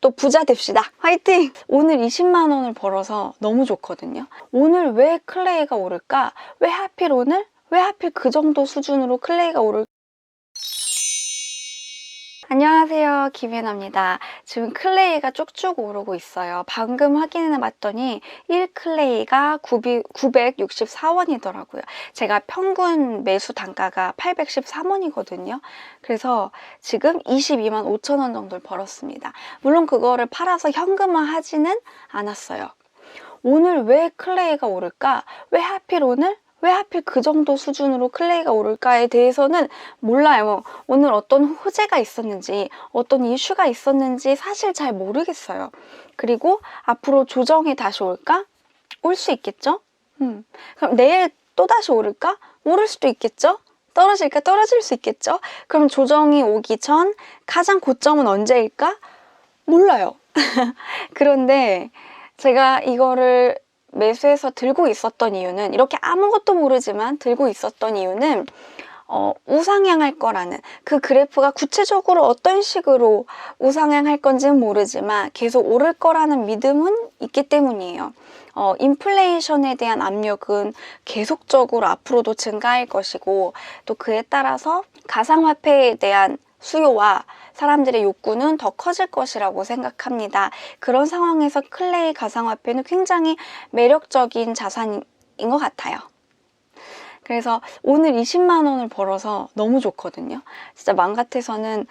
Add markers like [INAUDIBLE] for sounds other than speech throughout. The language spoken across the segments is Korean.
또 부자 됩시다. 화이팅! 오늘 20만 원을 벌어서 너무 좋거든요. 오늘 왜 클레이가 오를까? 왜 하필 오늘? 왜 하필 그 정도 수준으로 클레이가 오를까? 안녕하세요. 김혜나입니다. 지금 클레이가 쭉쭉 오르고 있어요. 방금 확인해 봤더니 1클레이가 964원이더라고요. 제가 평균 매수 단가가 813원이거든요. 그래서 지금 22만 5천 원 정도를 벌었습니다. 물론 그거를 팔아서 현금화 하지는 않았어요. 오늘 왜 클레이가 오를까? 왜 하필 오늘? 왜 하필 그 정도 수준으로 클레이가 오를까에 대해서는 몰라요. 오늘 어떤 호재가 있었는지, 어떤 이슈가 있었는지 사실 잘 모르겠어요. 그리고 앞으로 조정이 다시 올까? 올 수 있겠죠? 음. 그럼 내일 또 다시 오를까? 오를 수도 있겠죠? 떨어질까? 떨어질 수 있겠죠? 그럼 조정이 오기 전 가장 고점은 언제일까? 몰라요. [LAUGHS] 그런데 제가 이거를 매수해서 들고 있었던 이유는 이렇게 아무것도 모르지만 들고 있었던 이유는 어, 우상향할 거라는 그 그래프가 구체적으로 어떤 식으로 우상향할 건지는 모르지만 계속 오를 거라는 믿음은 있기 때문이에요. 어, 인플레이션에 대한 압력은 계속적으로 앞으로도 증가할 것이고 또 그에 따라서 가상화폐에 대한 수요와 사람들의 욕구는 더 커질 것이라고 생각합니다. 그런 상황에서 클레이 가상화폐는 굉장히 매력적인 자산인 것 같아요. 그래서 오늘 20만 원을 벌어서 너무 좋거든요. 진짜 맘 같아서는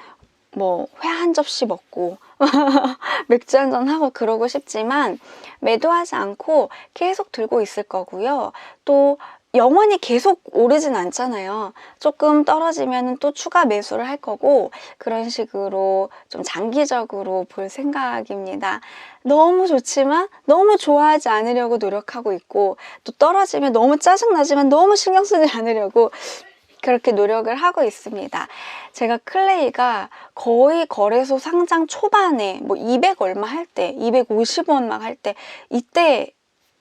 뭐 회 한 접시 먹고 [LAUGHS] 맥주 한 잔 하고 그러고 싶지만 매도하지 않고 계속 들고 있을 거고요. 또 영원히 계속 오르진 않잖아요. 조금 떨어지면 또 추가 매수를 할 거고 그런 식으로 좀 장기적으로 볼 생각입니다. 너무 좋지만 너무 좋아하지 않으려고 노력하고 있고 또 떨어지면 너무 짜증나지만 너무 신경 쓰지 않으려고 그렇게 노력을 하고 있습니다. 제가 클레이가 거의 거래소 상장 초반에 뭐 200 얼마 할 때, 250원 막 할 때 이때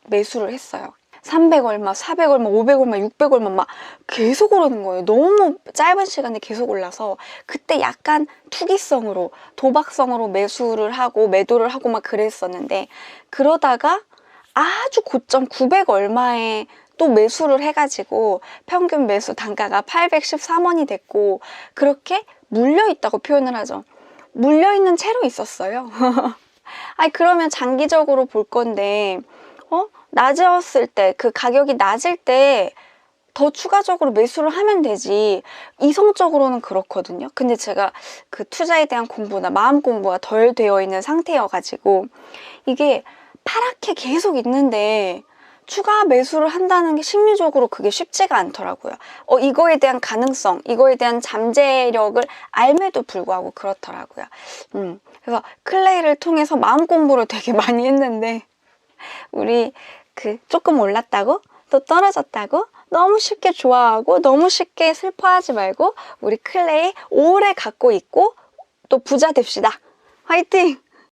매수를 했어요. 300 얼마, 400 얼마, 500 얼마, 600 얼마 막 계속 오르는 거예요. 너무 짧은 시간에 계속 올라서 그때 약간 투기성으로 도박성으로 매수를 하고 매도를 하고 막 그랬었는데 그러다가 아주 고점 900 얼마에 또 매수를 해가지고 평균 매수 단가가 813원이 됐고 그렇게 물려 있다고 표현을 하죠. 물려 있는 채로 있었어요. [LAUGHS] 아니 그러면 장기적으로 볼 건데 어 낮았을 때 그 가격이 낮을 때 더 추가적으로 매수를 하면 되지 이성적으로는 그렇거든요. 근데 제가 그 투자에 대한 공부나 마음 공부가 덜 되어 있는 상태여가지고 이게 파랗게 계속 있는데 추가 매수를 한다는 게 심리적으로 그게 쉽지가 않더라고요. 어, 이거에 대한 가능성, 이거에 대한 잠재력을 알매도 불구하고 그렇더라고요. 음, 그래서 클레이를 통해서 마음 공부를 되게 [LAUGHS] 많이 했는데, 우리 그 조금 올랐다고? 또 떨어졌다고? 너무 쉽게 좋아하고 너무 쉽게 슬퍼하지 말고 우리 클레이 오래 갖고 있고 또 부자 됩시다. 화이팅!